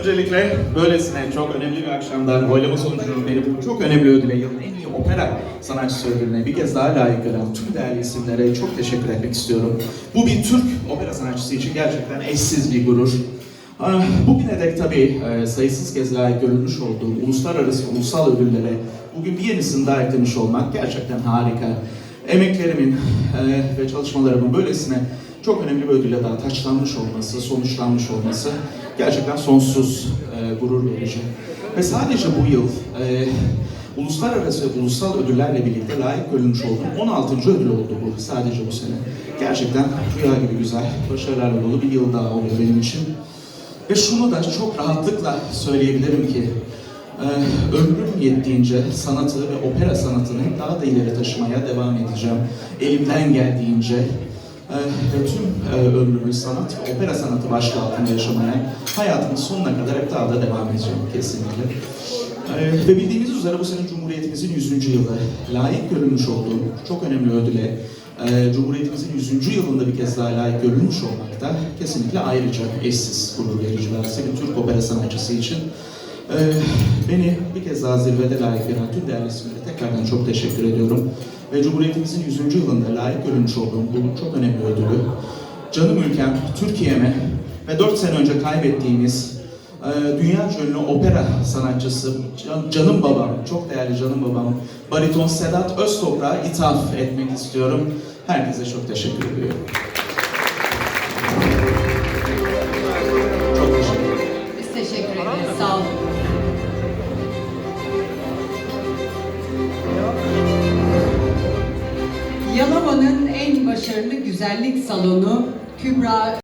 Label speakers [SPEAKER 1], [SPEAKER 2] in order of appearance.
[SPEAKER 1] Öncelikle böylesine çok önemli bir akşamdan oylama sonucu beni bu çok önemli ödüle, yılın en iyi opera sanatçısı ödülüne bir kez daha layık gören tüm değerli isimlere çok teşekkür etmek istiyorum. Bu bir Türk opera sanatçısı için gerçekten eşsiz bir gurur. Ah, Bugüne dek tabii e, sayısız kez layık görülmüş olduğum uluslararası ulusal ödüllere bugün bir yenisini daha eklemiş olmak gerçekten harika. Emeklerimin e, ve çalışmalarımın böylesine çok önemli bir ödülle daha taçlanmış olması, sonuçlanmış olması gerçekten sonsuz e, gurur verici. Ve sadece bu yıl e, uluslararası ulusal ödüllerle birlikte layık görülmüş olduğum 16. ödül oldu bu sadece bu sene. Gerçekten rüya gibi güzel, başarılarla dolu bir yıl daha oluyor benim için. Ve şunu da çok rahatlıkla söyleyebilirim ki e, ömrüm yettiğince sanatı ve opera sanatını daha da ileri taşımaya devam edeceğim. Elimden geldiğince e, ve tüm e, ömrümü sanat ve opera sanatı başlığı altında yaşamaya hayatımın sonuna kadar hep daha da devam edeceğim kesinlikle. Ve bildiğiniz üzere bu sene Cumhuriyetimizin 100. yılı layık görülmüş olduğum çok önemli ödüle e, Cumhuriyetimizin 100. yılında bir kez daha layık görülmüş olmak da kesinlikle ayrıca eşsiz gurur verici. Bir Türk opera sanatçısı için beni bir kez daha zirvede layık gören tüm değerli isimlere tekrardan çok teşekkür ediyorum. Ve Cumhuriyetimizin 100. yılında layık görülmüş olduğum bu çok önemli ödülü canım ülkem, Türkiye'me ve 4 sene önce kaybettiğimiz e, dünya ünlü opera sanatçısı, can- canım babam, çok değerli canım babam, bariton Sedat Öztoprak'a ithaf etmek istiyorum. Herkese çok teşekkür ediyorum.
[SPEAKER 2] Yalova'nın en başarılı güzellik salonu Kübra